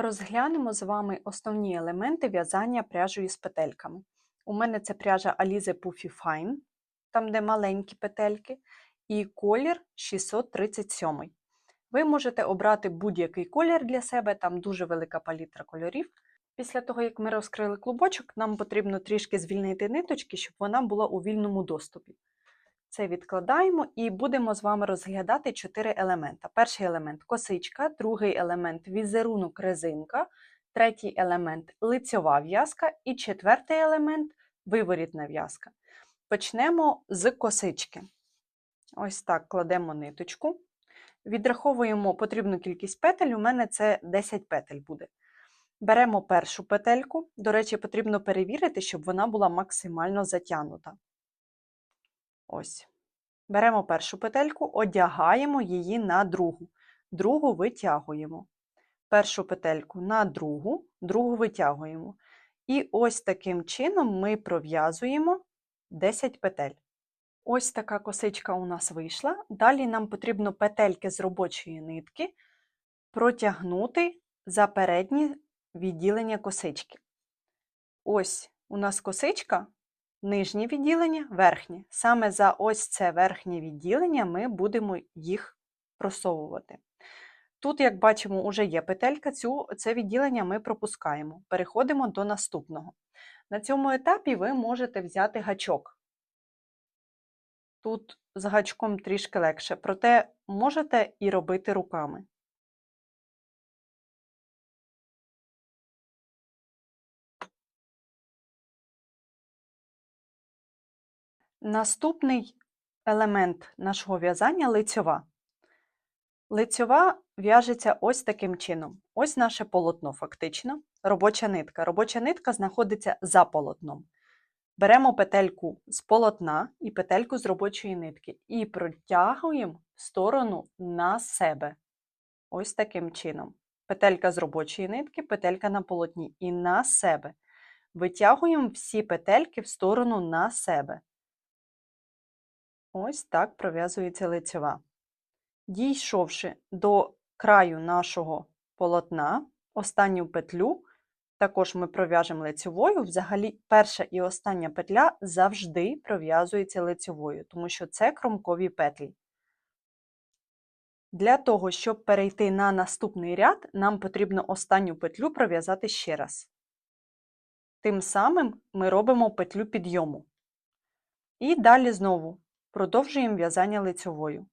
Розглянемо з вами основні елементи в'язання пряжею з петельками. У мене це пряжа Alize Puffy Fine, там де маленькі петельки, і колір 637. Ви можете обрати будь-який колір для себе, там дуже велика палітра кольорів. Після того, як ми розкрили клубочок, нам потрібно трішки звільнити ниточки, щоб вона була у вільному доступі. Це відкладаємо і будемо з вами розглядати чотири елемента. Перший елемент косичка, другий елемент візерунок резинка, третій елемент лицьова в'язка і четвертий елемент виворітна в'язка. Почнемо з косички. Ось так кладемо ниточку. Відраховуємо потрібну кількість петель, у мене це 10 петель буде. Беремо першу петельку. До речі, потрібно перевірити, щоб вона була максимально затягнута. Ось. Беремо першу петельку, одягаємо її на другу. Другу витягуємо. Першу петельку на другу, другу витягуємо. І ось таким чином ми пров'язуємо 10 петель. Ось така косичка у нас вийшла. Далі нам потрібно петельки з робочої нитки протягнути за передні відділення косички. Ось у нас косичка, нижнє відділення, верхнє. Саме за ось це верхнє відділення ми будемо їх просовувати. Тут, як бачимо, вже є петелька, цю, це відділення ми пропускаємо. Переходимо до наступного. На цьому етапі ви можете взяти гачок. Тут з гачком трішки легше, проте можете і робити руками. Наступний елемент нашого в'язання лицьова. Лицьова в'яжеться ось таким чином. Ось наше полотно, фактично, робоча нитка. Робоча нитка знаходиться за полотном. Беремо петельку з полотна і петельку з робочої нитки і протягуємо в сторону на себе. Ось таким чином. Петелька з робочої нитки, петелька на полотні і на себе. Витягуємо всі петельки в сторону на себе. Ось так пров'язується лицьова. Дійшовши до краю нашого полотна, останню петлю, також ми пров'яжемо лицьовою. Взагалі, перша і остання петля завжди пров'язується лицьовою, тому що це кромкові петлі. Для того, щоб перейти на наступний ряд, нам потрібно останню петлю пров'язати ще раз. Тим самим ми робимо петлю підйому. І далі знову продовжуємо в'язання лицьовою.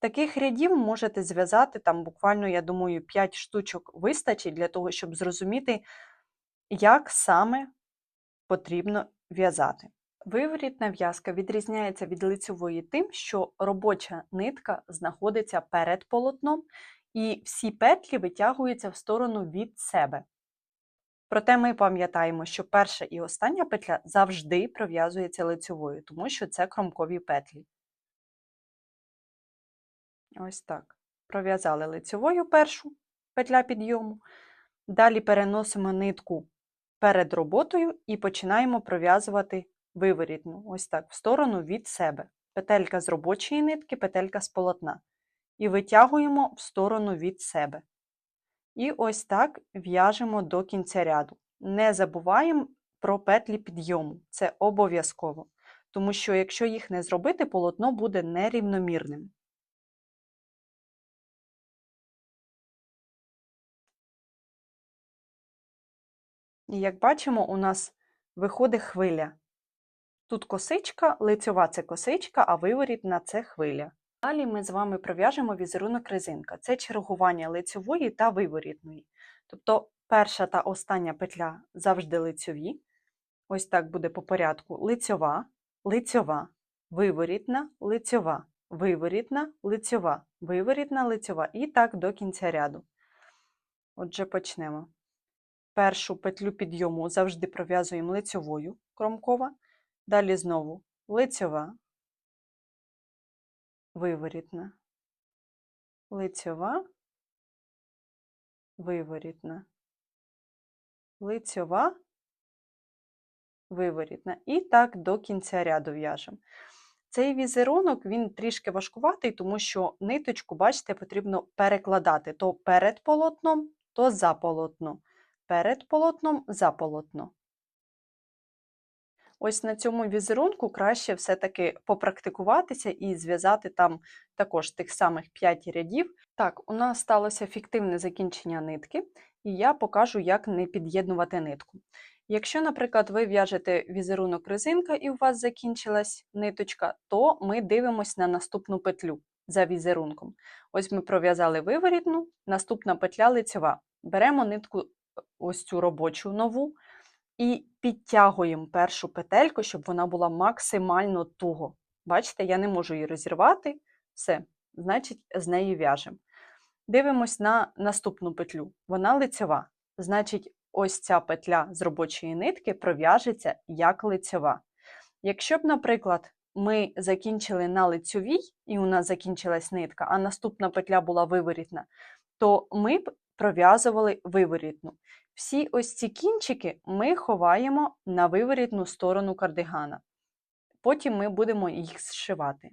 Таких рядів можете зв'язати там буквально, я думаю, 5 штучок вистачить для того, щоб зрозуміти, як саме потрібно в'язати. Виворітна в'язка відрізняється від лицьової тим, що робоча нитка знаходиться перед полотном, і всі петлі витягуються в сторону від себе. Проте ми пам'ятаємо, що перша і остання петля завжди пров'язується лицьовою, тому що це кромкові петлі. Ось так. Пров'язали лицьовою першу петля підйому. Далі переносимо нитку перед роботою і починаємо пров'язувати виворітну, ось так, в сторону від себе. Петелька з робочої нитки, петелька з полотна. І витягуємо в сторону від себе. І ось так в'яжемо до кінця ряду. Не забуваємо про петлі підйому. Це обов'язково. Тому що, якщо їх не зробити, полотно буде нерівномірним. І як бачимо, у нас виходить хвиля. Тут косичка, лицьова це косичка, а виворітна це хвиля. Далі ми з вами пров'яжемо візерунок резинка. Це чергування лицьової та виворітної. Тобто перша та остання петля завжди лицьові. Ось так буде по порядку: лицьова, лицьова, виворітна, лицьова, виворітна, лицьова, виворітна, лицьова. І так до кінця ряду. Отже, почнемо. Першу петлю підйому завжди пров'язуємо лицьовою кромкова. Далі знову лицьова, виворітна, лицьова, виворітна, лицьова, виворітна. І так до кінця ряду в'яжемо. Цей візерунок він трішки важкуватий, тому що ниточку, бачите, потрібно перекладати то перед полотном, то за полотно, перед полотном за полотно. Ось на цьому візерунку краще все-таки попрактикуватися і зв'язати там також тих самих 5 рядів. Так, у нас сталося фіктивне закінчення нитки, і я покажу, як не під'єднувати нитку. Якщо, наприклад, ви в'яжете візерунок резинка і у вас закінчилась ниточка, то ми дивимося на наступну петлю за візерунком. Ось ми пров'язали виворітну, наступна петля лицева. Беремо нитку ось цю робочу нову і підтягуємо першу петельку, щоб вона була максимально туго. Бачите, я не можу її розірвати. Все, значить, з неї в'яжемо. Дивимось на наступну петлю. Вона лицева. Значить, ось ця петля з робочої нитки пров'яжеться як лицева. Якщо б, наприклад, ми закінчили на лицьовій, і у нас закінчилась нитка, а наступна петля була виворітна, то ми б пров'язували виворітну. Всі ось ці кінчики ми ховаємо на виворітну сторону кардигана. Потім ми будемо їх зшивати.